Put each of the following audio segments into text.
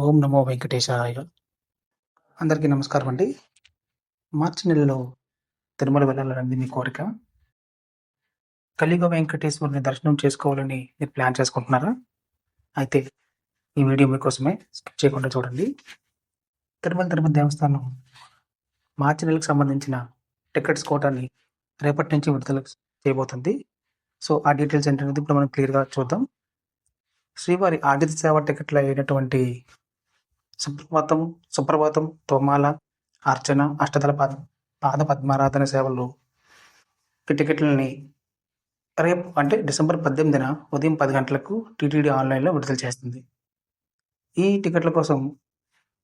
ఓం నమో వెంకటేశాయ. అందరికీ నమస్కారం అండి మార్చి నెలలో తిరుమల వెళ్ళాలనేది మీ కోరిక. కలియుగ వెంకటేశ్వరుని దర్శనం చేసుకోవాలని మీరు ప్లాన్ చేసుకుంటున్నారా? అయితే ఈ వీడియో మీకోసమే స్కిప్ చేయకుండా చూడండి. తిరుమల తిరుపతి దేవస్థానం మార్చి నెలకు సంబంధించిన టికెట్స్ కోటాన్ని రేపటి నుంచి విడుదల చేయబోతుంది. సో ఆ డీటెయిల్స్ ఏంటనేది ఇప్పుడు మనం క్లియర్గా చూద్దాం. శ్రీవారి ఆదిత్య సేవ టికెట్లో అయినటువంటి సుప్రభాతం సుప్రభాతం తోమాల అర్చన అష్టదళ పాద పాద పద్మారాధన సేవలు ఈ టికెట్లని రేపు అంటే డిసెంబర్ పద్దెనిమిదిన ఉదయం పది గంటలకు టీటీడీ ఆన్లైన్లో విడుదల చేస్తుంది. ఈ టికెట్ల కోసం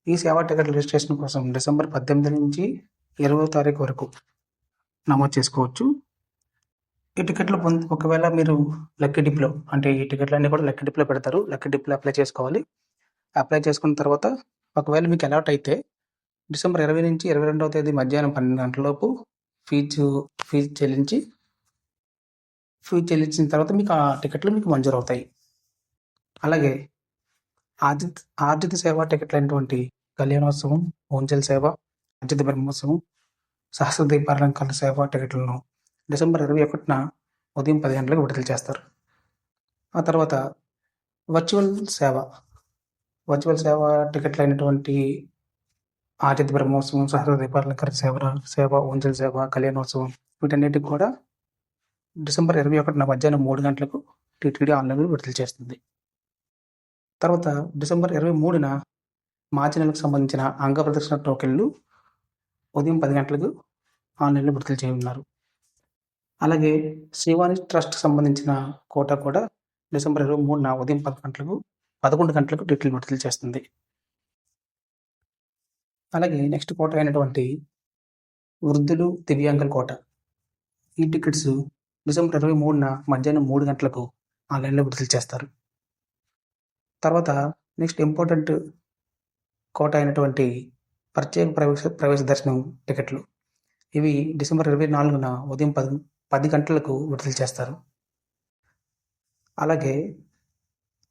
ఈ సేవా టికెట్ల రిజిస్ట్రేషన్ కోసం డిసెంబర్ పద్దెనిమిది నుంచి ఇరవై తారీఖు వరకు నమోదు చేసుకోవచ్చు. ఈ టికెట్లు పొంది ఒకవేళ మీరు లక్కీ డిప్లో అంటే ఈ టికెట్లన్నీ కూడా లక్కీ డిప్లో పెడతారు. లక్కీ డిప్లో అప్లై చేసుకోవాలి. అప్లై చేసుకున్న తర్వాత ఒకవేళ మీకు అలాట్ అయితే డిసెంబర్ ఇరవై నుంచి ఇరవై రెండవ తేదీ మధ్యాహ్నం పన్నెండు గంటలలోపు ఫీజు ఫీజు చెల్లించి ఫీజు చెల్లించిన తర్వాత మీకు ఆ టికెట్లు మీకు మంజూరు అవుతాయి అలాగే ఆర్జిత ఆర్జిత సేవ టికెట్లు అయినటువంటి కళ్యాణోత్సవం ఓంజల్ సేవ ఆర్జిత బ్రహ్మోత్సవం సహస్ర దీపాలంకరణ సేవ టికెట్లను డిసెంబర్ ఇరవై ఒకటిన ఉదయం పది గంటలకు విడుదల చేస్తారు. ఆ తర్వాత వర్చువల్ సేవ వర్చువల్ సేవ టికెట్లు అయినటువంటి ఆతిథ్య బ్రహ్మోత్సవం సహస్ర దీపాలంకరణ సేవ సేవ ఉంజల్ సేవ కళ్యాణోత్సవం వీటన్నిటికి కూడా డిసెంబర్ ఇరవై ఒకటిన మధ్యాహ్నం మూడు గంటలకు టీటీడీ ఆన్లైన్లో విడుదల చేస్తుంది. తర్వాత డిసెంబర్ ఇరవై మూడున మార్చి నెలకు సంబంధించిన అంగ ప్రదర్శన టోకెన్లు ఉదయం పది గంటలకు ఆన్లైన్లో విడుదల చేయనున్నారు. అలాగే శ్రీవాణి ట్రస్ట్ సంబంధించిన కోట కూడా డిసెంబర్ ఇరవై మూడున ఉదయం పది గంటలకు పదకొండు గంటలకు టికెట్లు విడుదల చేస్తుంది. అలాగే నెక్స్ట్ కోట అయినటువంటి వృద్ధులు దివ్యాంగుల కోట. ఈ టికెట్స్ డిసెంబర్ ఇరవై మూడున మధ్యాహ్నం మూడు గంటలకు ఆన్లైన్లో విడుదల చేస్తారు. తర్వాత నెక్స్ట్ ఇంపార్టెంట్ కోట అయినటువంటి ప్రత్యేక ప్రవేశ ప్రవేశ దర్శనం టికెట్లు. ఇవి డిసెంబర్ ఇరవై నాలుగున ఉదయం పది పది గంటలకు విడుదల చేస్తారు. అలాగే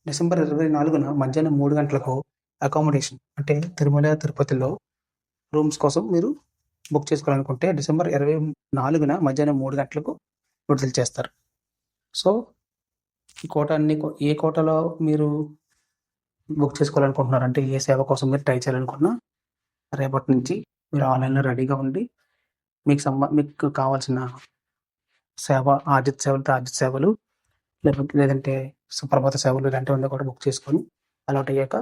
డిసెంబర్ ఇరవై నాలుగున మధ్యాహ్నం మూడు గంటలకు అకామిడేషన్ అంటే తిరుమల తిరుపతిలో రూమ్స్ కోసం మీరు బుక్ చేసుకోవాలనుకుంటే డిసెంబర్ ఇరవై నాలుగున మధ్యాహ్నం మూడు గంటలకు విడుదల చేస్తారు. సో ఈ కోట అన్ని కో- ఏ కోటలో మీరు బుక్ చేసుకోవాలనుకుంటున్నారు అంటే ఏ సేవ కోసం మీరు ట్రై చేయాలనుకున్నా రేపటి నుంచి మీరు ఆన్లైన్లో రెడీగా ఉండి మీకు సంబ మీకు కావాల్సిన సేవ ఆర్జిత సేవలు ఆర్జిత సేవలు లేకపోతే లేదంటే సుప్రభాత సేవలు ఇలాంటివన్నీ కూడా బుక్ చేసుకొని అలౌట్ అయ్యాక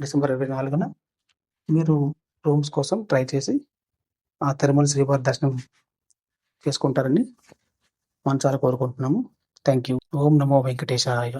డిసెంబర్ ఇరవై నాలుగున మీరు రూమ్స్ కోసం ట్రై చేసి ఆ తిరుమల శ్రీవారి దర్శనం చేసుకుంటారని మనసారా కోరుకుంటున్నాము. Thank you Om Namo Venkatesaya.